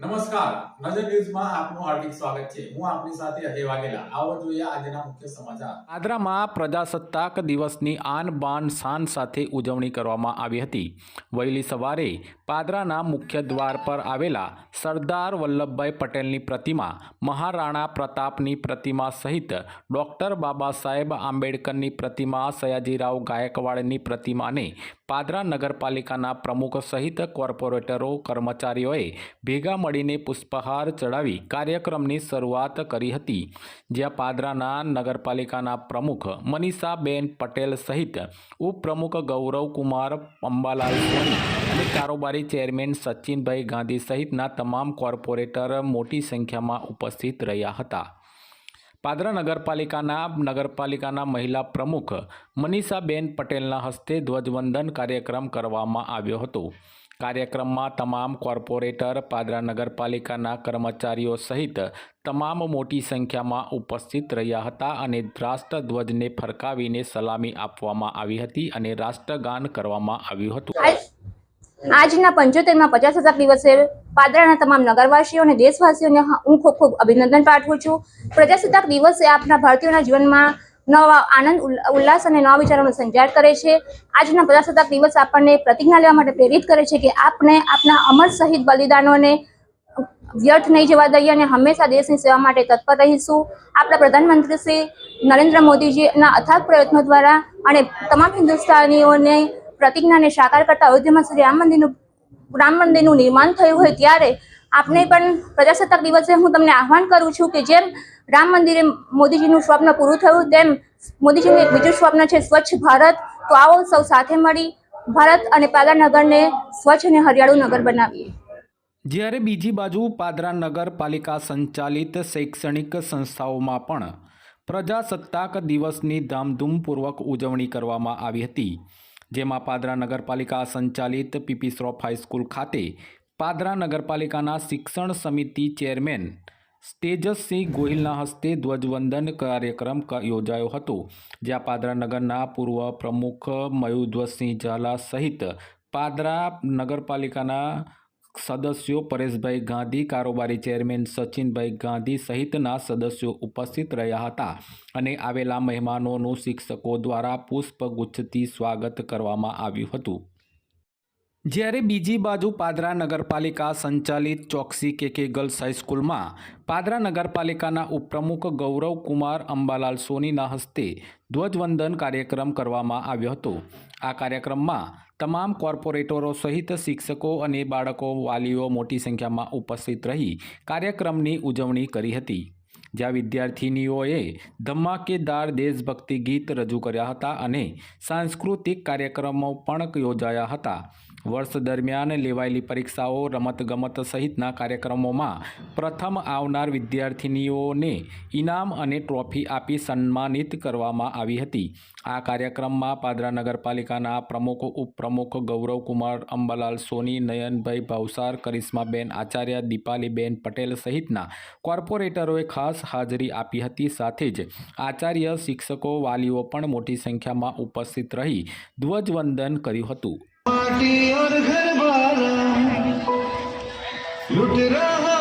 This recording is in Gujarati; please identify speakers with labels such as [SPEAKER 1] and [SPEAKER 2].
[SPEAKER 1] નમસ્કાર. નજર ન્યૂઝમાં આપનું હાર્દિક સ્વાગત છે. હું આપની સાથે અજય વાઘેલા. આવો જોઈએ આજના મુખ્ય સમાચાર.
[SPEAKER 2] આદરામાં પ્રજાસત્તાક દિવસની આન બાન શાન સાથે ઉજવણી કરવામાં આવી હતી. વહેલી સવારે પાદરાના મુખ્ય દ્વાર પર આવેલા સરદાર વલ્લભભાઈ પટેલની પ્રતિમા, મહારાણા પ્રતાપની પ્રતિમા સહિત ડૉક્ટર બાબા સાહેબ આંબેડકરની પ્રતિમા, સયાજીરાવ ગાયકવાડની પ્રતિમાને પાદરા નગરપાલિકાના પ્રમુખ સહિત કોર્પોરેટરો, કર્મચારીઓએ ભેગા મળીને પુષ્પહાર ચડાવી કાર્યક્રમની શરૂઆત કરી હતી. જ્યાં પાદરાના નગરપાલિકાના પ્રમુખ મનીષાબેન પટેલ સહિત ઉપપ્રમુખ ગૌરવકુમાર અંબાલાલ સોની અને કારોબારી ચેરમેન સચિનભાઈ ગાંધી સહિતના તમામ કોર્પોરેટર મોટી સંખ્યામાં ઉપસ્થિત રહ્યા હતા. પાદરા નગરપાલિકાના નગરપાલિકાના મહિલા પ્રમુખ મનીષાબેન પટેલના હસ્તે ધ્વજવંદન કાર્યક્રમ કરવામાં આવ્યો હતો. કાર્યક્રમમાં તમામ કોર્પોરેટર, પાદરા નગરપાલિકાના કર્મચારીઓ સહિત તમામ મોટી સંખ્યામાં ઉપસ્થિત રહ્યા હતા અને રાષ્ટ્રધ્વજને ફરકાવીને સલામી આપવામાં આવી હતી અને રાષ્ટ્રગાન કરવામાં આવ્યું હતું.
[SPEAKER 3] આજના પંચોતેરમાં પચાસ હજાર દિવસે પાદરાના તમામ નગરવાસીઓ અને દેશવાસીઓને હું ખૂબ ખૂબ અભિનંદન પાઠવું છું. પ્રજાસત્તાક દિવસે આપણા ભારતીયોના જીવનમાં નવા આનંદ ઉલ્લાસ અને નવા વિચારોનો સંચાર કરે છે. આજના પ્રજાસત્તાક દિવસ આપણને પ્રતિજ્ઞા લેવા માટે પ્રેરિત કરે છે કે આપણે આપણા અમર શહીદ બલિદાનોને વ્યર્થ નહીં જવા દઈએ અને હંમેશા દેશની સેવા માટે તત્પર રહીશું. આપણા પ્રધાનમંત્રી શ્રી નરેન્દ્ર મોદીજીના અથાગ પ્રયત્નો દ્વારા અને તમામ હિન્દુસ્તાનીઓને પ્રતિજ્ઞાને સાકાર કરતા અયોધ્યામાં શ્રી રામ મંદિરનું રામ મંદિરનું નિર્માણ થયું હોય ત્યારે આપણે પણ પ્રજાસત્તાક દિવસે હું તમને આહવાન કરું છું કે જેમ રામ મંદિરે મોદીજીનું સ્વપ્ન પૂરું થયું, તેમ મોદીજીનું એક બીજું સ્વપ્ન છે સ્વચ્છ ભારત. તો આવો સૌ સાથે મળી ભારત અને પાદરા નગરને સ્વચ્છ અને હરિયાળું નગર બનાવીએ.
[SPEAKER 2] જ્યારે બીજી બાજુ પાદરા નગરપાલિકા સંચાલિત શૈક્ષણિક સંસ્થાઓમાં પણ પ્રજાસત્તાક દિવસની ધામધૂમપૂર્વક ઉજવણી કરવામાં આવી હતી. જેમાં પાદરા નગરપાલિકા સંચાલિત પીપી શ્રોફ હાઈસ્કૂલ ખાતે પાદરા નગરપાલિકાના શિક્ષણ સમિતિ ચેરમેન તેજસસિંહ ગોહિલના હસ્તે ધ્વજવંદન કાર્યક્રમ યોજાયો હતો, જ્યાં પાદરા નગરના પૂર્વ પ્રમુખ મયુધ્વજસિંહ ઝાલા સહિત પાદરા નગરપાલિકાના સદસ્યો પરેશભાઈ ગાંધી, કારોબારી ચેરમેન સચિનભાઈ ગાંધી સહિતના સદસ્યો ઉપસ્થિત રહ્યા હતા અને આવેલા મહેમાનોનું શિક્ષકો દ્વારા પુષ્પગુચ્છથી સ્વાગત કરવામાં આવ્યું હતું. જ્યારે બીજી બાજુ પાદરા નગરપાલિકા સંચાલિત ચોકસી કે કે ગર્લ્સ હાઈસ્કૂલમાં પાદરા નગરપાલિકાના ઉપપ્રમુખ ગૌરવકુમાર અંબાલાલ સોનીના હસ્તે ધ્વજવંદન કાર્યક્રમ કરવામાં આવ્યો હતો. આ કાર્યક્રમમાં તમામ કોર્પોરેટરો સહિત શિક્ષકો અને બાળકો, વાલીઓ મોટી સંખ્યામાં ઉપસ્થિત રહી કાર્યક્રમની ઉજવણી કરી હતી. જ્યાં વિદ્યાર્થિનીઓએ ધમાકેદાર દેશભક્તિ ગીત રજૂ કર્યા હતા અને સાંસ્કૃતિક કાર્યક્રમો પણ યોજાયા હતા. વર્ષ દરમિયાન લેવાયેલી પરીક્ષાઓ રમતગમત સહિતના કાર્યક્રમોમાં પ્રથમ આવનાર વિદ્યાર્થિનીઓને ઇનામ અને ટ્રોફી આપી સન્માનિત કરવામાં આવી હતી. આ કાર્યક્રમમાં પાદરા નગરપાલિકાના પ્રમુખ, ઉપપ્રમુખ ગૌરવકુમાર અંબાલાલ, સોની, નયનભાઈ ભાવસાર, કરિશ્માબેન આચાર્ય, દીપાલીબેન પટેલ સહિતના કોર્પોરેટરોએ ખાસ હાજરી આપી હતી. સાથે જ આચાર્ય, શિક્ષકો, વાલીઓ પણ મોટી સંખ્યામાં ઉપસ્થિત રહી ધ્વજવંદન કર્યું હતું.
[SPEAKER 4] माटी और घर बार लुट रहा